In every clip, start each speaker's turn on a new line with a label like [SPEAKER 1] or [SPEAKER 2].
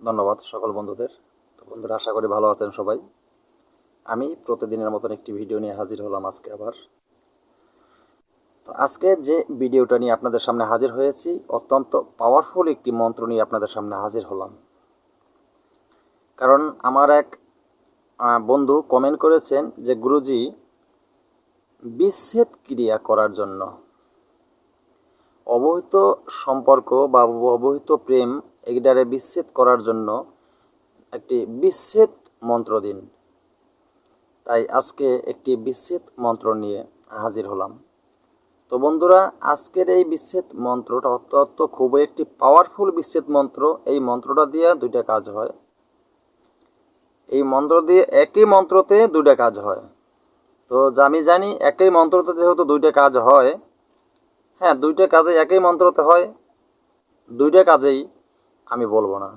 [SPEAKER 1] ধন্যবাদ সকল বন্ধুদের। তো বন্ধুরা, আশা করি ভালো আছেন সবাই। আমি প্রতিদিনের মতন একটি ভিডিও নিয়ে হাজির হলাম আজকে আবার। তো আজকে যে ভিডিওটা নিয়ে আপনাদের সামনে হাজির হয়েছি, অত্যন্ত পাওয়ারফুল একটি মন্ত্র নিয়ে আপনাদের সামনে হাজির হলাম। কারণ আমার এক বন্ধু কমেন্ট করেছেন যে, গুরুজি, বিচ্ছেদ ক্রিয়া করার জন্য অবহিত সম্পর্ক বা অবহিত প্রেম এটারে বিচ্ছেদ করার জন্য একটি বিচ্ছেদ মন্ত্র দিন। তাই আজকে একটি বিচ্ছেদ মন্ত্র নিয়ে হাজির হলাম। তো বন্ধুরা, আজকের এই বিচ্ছেদ মন্ত্রটা অত্যন্ত খুবই একটি পাওয়ারফুল বিচ্ছেদ মন্ত্র। এই মন্ত্রটা দিয়ে দুইটা কাজ হয়। এই মন্ত্র দিয়ে একই মন্ত্রতে দুইটা কাজ হয়। তো আমি জানি, একই মন্ত্রতে যেহেতু দুইটা কাজ হয় হ্যাঁ দুইটা কাজে একই মন্ত্রতে হয়, দুইটা কাজেই আমি বলব না।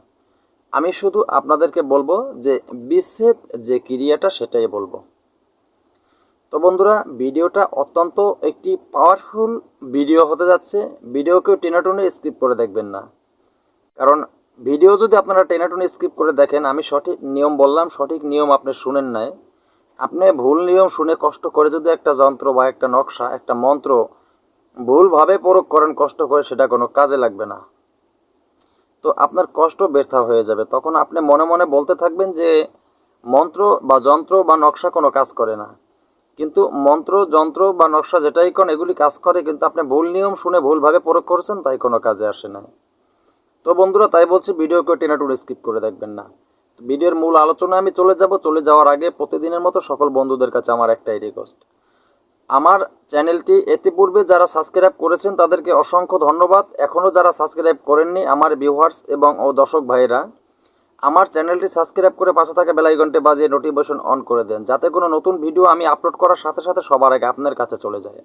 [SPEAKER 1] আমি শুধু আপনাদেরকে বলব যে বিচ্ছেদ যে ক্রিয়াটা সেটাই বলব। তো বন্ধুরা, ভিডিওটা অত্যন্ত একটি পাওয়ারফুল ভিডিও হতে যাচ্ছে। ভিডিওকেও টেনাটুনে স্কিপ করে দেখবেন না। কারণ ভিডিও যদি আপনারা টেনাটুনে স্কিপ করে দেখেন, আমি সঠিক নিয়ম বললাম, সঠিক নিয়ম আপনি শুনেন নাই। আপনি ভুল নিয়ম শুনে কষ্ট করে যদি একটা যন্ত্র বা একটা নকশা, একটা মন্ত্র ভুলভাবে প্রয়োগ করেন, কষ্ট করে সেটা কোনো কাজে লাগবে না। তো আপনার কষ্ট ব্যর্থ হয়ে যাবে। তখন আপনি মনে মনে বলতে থাকবেন যে, মন্ত্র বা যন্ত্র বা নকশা কোনো কাজ করে না। কিন্তু মন্ত্র, যন্ত্র বা নকশা যেটাই কোন এগুলি কাজ করে, কিন্তু আপনি ভুল নিয়ম শুনে ভুলভাবে প্রয়োগ করছেন, তাই কোনো কাজে আসে না তো বন্ধুরা, তাই বলছি, ভিডিওকে টেনাটুন স্কিপ করে দেখবেন না। ভিডিওর মূল আলোচনা আমি চলে যাব। চলে যাওয়ার আগে প্রতিদিনের মতো সকল বন্ধুদের কাছে আমার একটাই রিকোয়েস্ট আমার চ্যানেলটি ইতিপূর্বে যারা সাবস্ক্রাইব করেছেন তাদেরকে অসংখ্য ধন্যবাদ। এখনও যারা সাবস্ক্রাইব করেননি আমার ভিউয়ার্স এবং ও দর্শক ভাইয়েরা, আমার চ্যানেলটি সাবস্ক্রাইব করে পাশে থাকা বেলাইকনটি বাজিয়ে নোটিফিকেশন অন করে দেন, যাতে কোনো নতুন ভিডিও আমি আপলোড করার সাথে সাথে সবার আগে আপনার কাছে চলে যায়।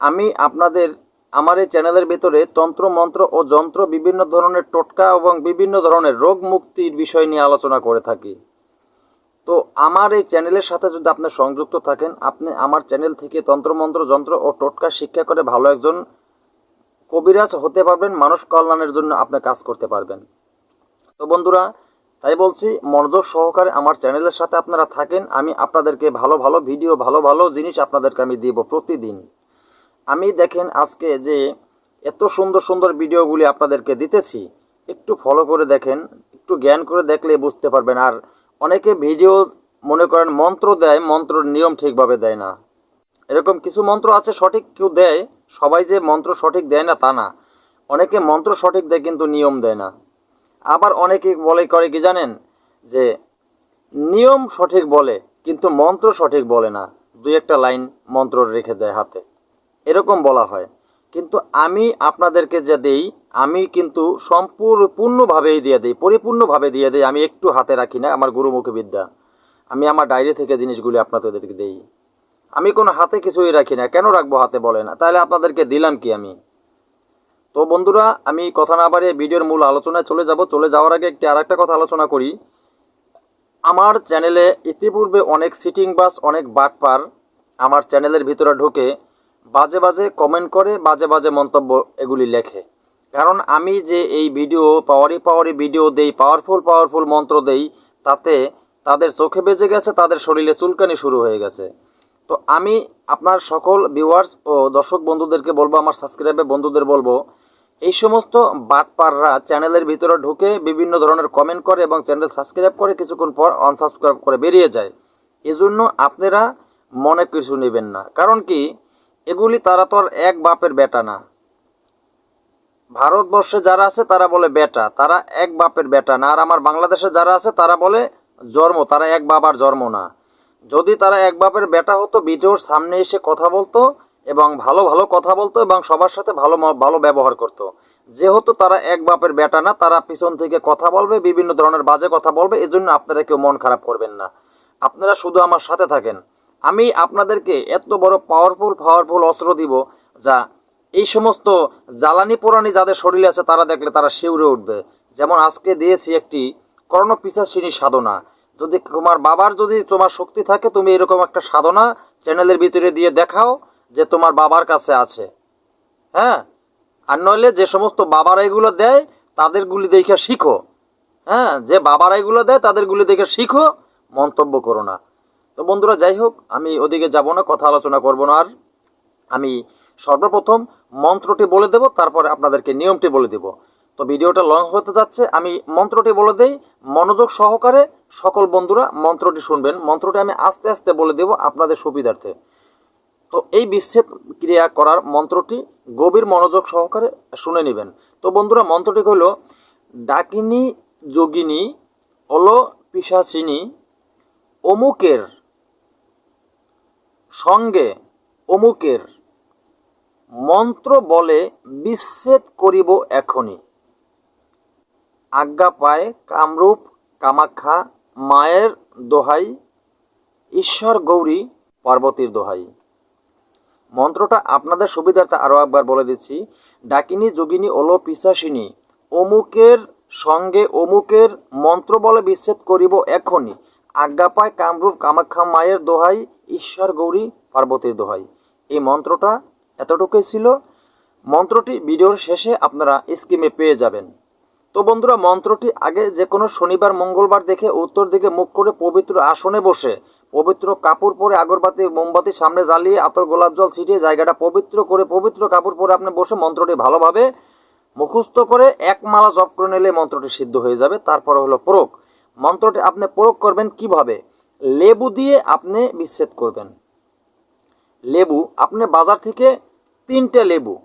[SPEAKER 1] আমি আপনাদের, আমার এই চ্যানেলের ভিতরে তন্ত্র, মন্ত্র ও যন্ত্র বিভিন্ন ধরনের টোটকা এবং বিভিন্ন ধরনের রোগ মুক্তির বিষয় নিয়ে আলোচনা করে থাকি। তো আমার এই চ্যানেলের সাথে যদি আপনি সংযুক্ত থাকেন, আপনি আমার চ্যানেল থেকে তন্ত্রমন্ত্র যন্ত্র ও টোটকা শিক্ষা করে ভালো একজন কবিরাজ হতে পারবেন, মানুষ কল্যাণের জন্য আপনি কাজ করতে পারবেন। তো বন্ধুরা, তাই বলছি, মনোযোগ সহকারে আমার চ্যানেলের সাথে আপনারা থাকেন, আমি আপনাদেরকে ভালো ভালো ভিডিও, ভালো ভালো জিনিস আপনাদেরকে আমি দিব প্রতিদিন। আমি দেখেন আজকে যে এত সুন্দর সুন্দর ভিডিওগুলি আপনাদেরকে দিতেছি, একটু ফলো করে দেখেন, একটু জ্ঞান করে দেখলে বুঝতে পারবেন। আর অনেকে ভিডিও মনে করেন মন্ত্র দেয়, মন্ত্রর নিয়ম ঠিকভাবে দেয় না। এরকম কিছু মন্ত্র আছে সঠিক কেউ দেয়, সবাই যে মন্ত্র সঠিক দেয় না তা না। অনেকে মন্ত্র সঠিক দেয় কিন্তু নিয়ম দেয় না। আবার অনেকে বলে, করে কি জানেন? যে নিয়ম সঠিক বলে, কিন্তু মন্ত্র সঠিক বলে না। দুই একটা লাইন মন্ত্র রেখে দেয় হাতে। এরকম বলা হয়। কিন্তু আমি আপনাদেরকে যে দেই, আমি কিন্তু সম্পূর্ণভাবেই দিয়ে দিই, পরিপূর্ণভাবে দিয়ে দিই। আমি একটু হাতে রাখি না, আমার গুরুমুখী বিদ্যা। আমি আমার ডায়েরি থেকে জিনিসগুলি আপনাদেরকে দেই। আমি কোনো হাতে কিছুই রাখি না। কেন রাখব হাতে বলে না? তাহলে আপনাদেরকে দিলাম কি আমি? তো বন্ধুরা, আমি কথা না বাড়িয়ে ভিডিওর মূল আলোচনায় চলে যাব। চলে যাওয়ার আগে একটি আরেকটা কথা আলোচনা করি। আমার চ্যানেলে ইতিপূর্বে অনেক সিটিং বাস অনেক বাটপার আমার চ্যানেলের ভিতরে ঢুকে বাজে বাজে কমেন্ট করে, বাজে বাজে মন্তব্য এগুলি লেখে। কারণ আমি যে এই ভিডিও পাওয়ারি পাওয়ারি ভিডিও দেই পাওয়ারফুল পাওয়ারফুল মন্ত্র দেই, তাতে তাদের চোখে বেজে গেছে, তাদের শরীরে চুলকানি শুরু হয়ে গেছে। তো আমি আপনার সকল ভিউয়ার্স ও দর্শক বন্ধুদেরকে বলব, আমার সাবস্ক্রাইবে বন্ধুদের বলব, এই সমস্ত বাটপাররা চ্যানেলের ভিতরে ঢুকে বিভিন্ন ধরনের কমেন্ট করে এবং চ্যানেল সাবস্ক্রাইব করে কিছুক্ষণ পর আনসাবস্ক্রাইব করে বেরিয়ে যায়। এজন্য আপনারা মনে কিছু নেবেন না। কারণ কি? এগুলি তারা তো আর এক বাপের বেটা না। ভারতবর্ষে যারা আছে তারা বলে বেটা, তারা এক বাপের বেটা না। আর আমার বাংলাদেশে যারা আছে তারা বলে জন্ম, তারা এক বাবার জন্ম না। যদি তারা এক বাপের বেটা হতো, ভিডিওর সামনে এসে কথা বলতো এবং ভালো ভালো কথা বলতো এবং সবার সাথে ভালো ভালো ব্যবহার করতো। যেহেতু তারা এক বাপের বেটা না, তারা পিছন থেকে কথা বলবে, বিভিন্ন ধরনের বাজে কথা বলবে, এজন্য আপনারা কেউ মন খারাপ করবেন না। আপনারা শুধু আমার সাথে থাকেন। আমি আপনাদেরকে এত বড় পাওয়ারফুল পাওয়ারফুল অস্ত্র দিব যা এই সমস্ত জ্বালানি পোড়ানি যাদের শরীরে আছে তারা দেখলে তারা শিউরে উঠবে। যেমন আজকে দিয়েছি একটি কর্ণপিসাসিনী সাধনা। যদি তোমার বাবার যদি তোমার শক্তি থাকে, তুমি এরকম একটা সাধনা চ্যানেলের ভিতরে দিয়ে দেখাও যে তোমার বাবার কাছে আছে। হ্যাঁ? আর নইলে যে সমস্ত বাবারা এগুলো দেয় তাদেরগুলি দেখে শিখো। হ্যাঁ? যে বাবারা এগুলো দেয় তাদেরগুলো দেখে শিখো, মন্তব্য করো না। তো বন্ধুরা, যাই হোক, আমি ওদিকে যাব না, কথা আলোচনা করব না, আর আমি সর্বপ্রথম মন্ত্রটি বলে দেব, তারপরে আপনাদেরকে নিয়মটি বলে দেব। তো ভিডিওটা লং হতে যাচ্ছে, আমি মন্ত্রটি বলে দেই, মনোযোগ সহকারে সকল বন্ধুরা মন্ত্রটি শুনবেন। মন্ত্রটি আমি আস্তে আস্তে বলে দেব আপনাদের সুবিধার্থে। তো এই বিচ্ছেদ ক্রিয়া করার মন্ত্রটি গভীর মনোযোগ সহকারে শুনে নেবেন। তো বন্ধুরা মন্ত্রটি হল, ডাকিনী, যোগিনী অলো পিসাচিনী অমুকের সঙ্গে অমুকের মন্ত্র বলে বিচ্ছেদ করিব এখনই আজ্ঞা পায় কামরূপ, কামাখ্যা, মায়ের দোহাই, ঈশ্বর গৌরী, পার্বতীর দোহাই। মন্ত্রটা আপনাদের সুবিধার্থে আরও একবার বলে দিচ্ছি। ডাকিনী, যোগিনী, ওলো, পিসাসিনী, অমুকের সঙ্গে অমুকের মন্ত্র বলে বিচ্ছেদ করিব এখনই আজ্ঞা পায় কামরূপ কামাখ্যা মায়ের দোহাই, ঈশ্বর গৌরী পার্বতীর দোহাই। এই মন্ত্রটা এতটুকুই ছিল। মন্ত্রটি ভিডিওর শেষে আপনারা স্কিমে পেয়ে যাবেন। তো বন্ধুরা, মন্ত্রটি আগে যে কোনো শনিবার, মঙ্গলবার দেখে উত্তর দিকে মুখ করে পবিত্র আসনে বসে, পবিত্র কাপড় পরে আগরবাতি, মোমবাতি সামনে জ্বালিয়ে আতর গোলাপ জল ছিটিয়ে জায়গাটা পবিত্র করে, পবিত্র কাপড় পরে আপনি বসে মন্ত্রটি ভালোভাবে মুখস্থ করে এক মালা জপ করে নিলে মন্ত্রটি সিদ্ধ হয়ে যাবে। তারপরে হলো প্রয়োগ মন্ত্রটি আপনি প্রয়োগ করবেন কীভাবে? লেবু দিয়ে আপনি বিচ্ছেদ করবেন। লেবু, আপনি বাজার থেকে তিনটে লেবু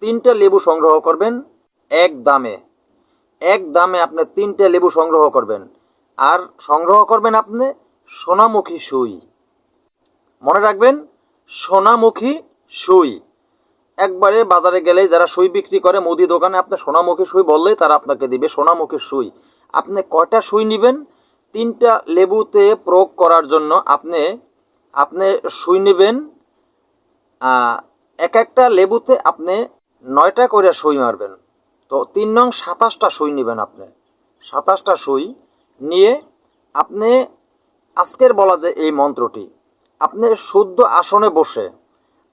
[SPEAKER 1] তিনটে লেবু সংগ্রহ করবেন এক দামে। এক দামে আপনি তিনটে লেবু সংগ্রহ করবেন। আর সংগ্রহ করবেন আপনি সোনামুখী সুই। মনে রাখবেন, সোনামুখী সুই। একবারে বাজারে গেলেই যারা সুই বিক্রি করে, মুদি দোকানে আপনি সোনামুখী সুই বললেই তারা আপনাকে দিবে সোনামুখী সুই। আপনি কয়টা সুই নেবেন? তিনটা লেবুতে প্রয়োগ করার জন্য আপনি আপনি সুই নেবেন এক একটা লেবুতে আপনি নয়টা করে সুই মারবেন। তো তিন নং সাতাশটা সুই নেবেন আপনি। সাতাশটা সুই নিয়ে আপনি, আজকের বলা যে এই মন্ত্রটি, আপনি শুদ্ধ আসনে বসে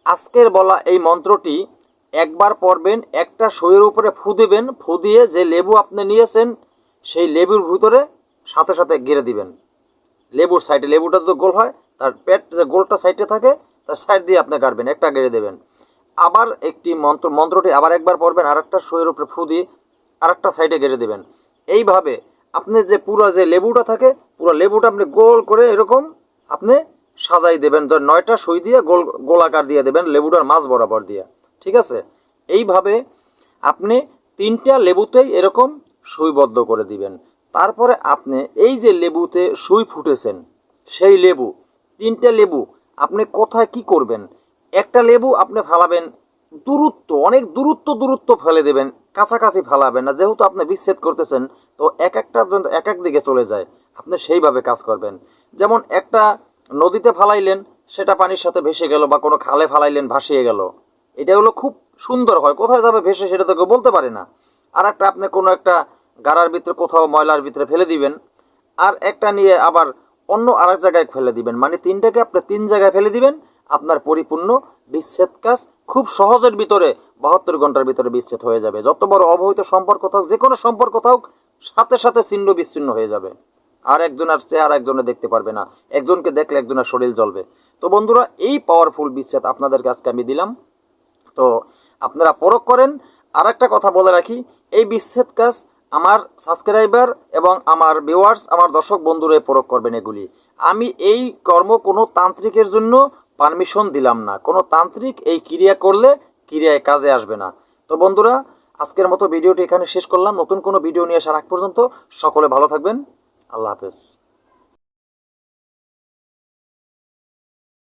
[SPEAKER 1] আজকের বলা এই মন্ত্রটি একবার পড়বেন, একটা সইয়ের উপরে ফু দিবেন, ফু দিয়ে যে লেবু আপনি নিয়েছেন সেই লেবুর ভিতরে সাথে সাথে গেড়ে দিবেন। লেবুর সাইডে, লেবুটা তো গোল হয়, তার পেট যে গোলটা সাইডে থাকে, তার সাইড দিয়ে আপনি কাটবেন, একটা গেড়ে দেবেন। আবার একটি মন্ত্র, মন্ত্রটি আবার একবার পড়বেন আর একটা সইয়ের উপরে ফু দিয়ে আর একটা সাইডে গেড়ে দেবেন। এইভাবে আপনি যে পুরো যে লেবুটা থাকে, পুরো লেবুটা আপনি গোল করে এরকম আপনি সাজাই দেবেন, ধর নয়টা সই দিয়ে গোল, গোলাকার দিয়ে দেবেন লেবুটার মাছ বরাবর দিয়ে। ঠিক আছে? এইভাবে আপনি তিনটা লেবুতেই এরকম সুইবদ্ধ করে দিবেন। তারপরে আপনি এই যে লেবুতে সুই ফুটেছেন, সেই লেবু, তিনটে লেবু আপনি কোথায় কি করবেন? একটা লেবু আপনি ফালাবেন, দূরত্ব, অনেক দূরত্ব দূরত্ব ফেলে দেবেন, কাছাকাছি ফেলাবেন না। যেহেতু আপনি বিচ্ছেদ করতেছেন, তো এক একটা এক এক দিকে চলে যায়। আপনি সেইভাবে কাজ করবেন। যেমন একটা নদীতে ফালাইলেন, সেটা পানির সাথে ভেসে গেল বা কোনো খালে ফালাইলেন, ভাসিয়ে গেল। এটা হলো খুব সুন্দর হয়। কোথায় যাবে ভেসে সেটা তো কেউ বলতে পারে না। আর একটা আপনি কোনো একটা গাড়ার ভিতরে কোথাও ময়লার ভিতরে ফেলে দিবেন, আর একটা নিয়ে আবার অন্য আরেক জায়গায় ফেলে দিবেন। মানে তিনটাকে আপনি তিন জায়গায় ফেলে দিবেন, আপনার পরিপূর্ণ বিচ্ছেদ কাজ খুব সহজের ভিতরে বাহাত্তর ঘণ্টার ভিতরে বিচ্ছেদ হয়ে যাবে। যত বড় অবহিত সম্পর্ক থাকুক, যে কোনো সম্পর্ক থাকুক, সাথে সাথে ছিন্ন বিচ্ছিন্ন হয়ে যাবে। আর একজন আর চেহারা একজনে দেখতে পারবে না। একজনকে দেখলে একজনের শরীর জ্বলবে। তো বন্ধুরা, এই পাওয়ারফুল বিচ্ছেদ আপনাদেরকে আজকে আমি দিলাম। তো আপনারা পরখ করেন। আর একটা কথা বলে রাখি, এই বিচ্ছেদ কাজ আমার সাবস্ক্রাইবার এবং আমার ভিউয়ার্স আমার দর্শক বন্ধুরা প্রয়োগ করবেন এগুলি। আমি এই কর্ম কোনো তান্ত্রিকের জন্য পারমিশন দিলাম না। কোনো তান্ত্রিক এই ক্রিয়া করলে ক্রিয়ায় কাজে আসবে না। তো বন্ধুরা, আজকের মতো ভিডিওটি এখানে শেষ করলাম। নতুন কোনো ভিডিও নিয়ে আসার আগ পর্যন্ত সকলে ভালো থাকবেন। আল্লাহ হাফেজ।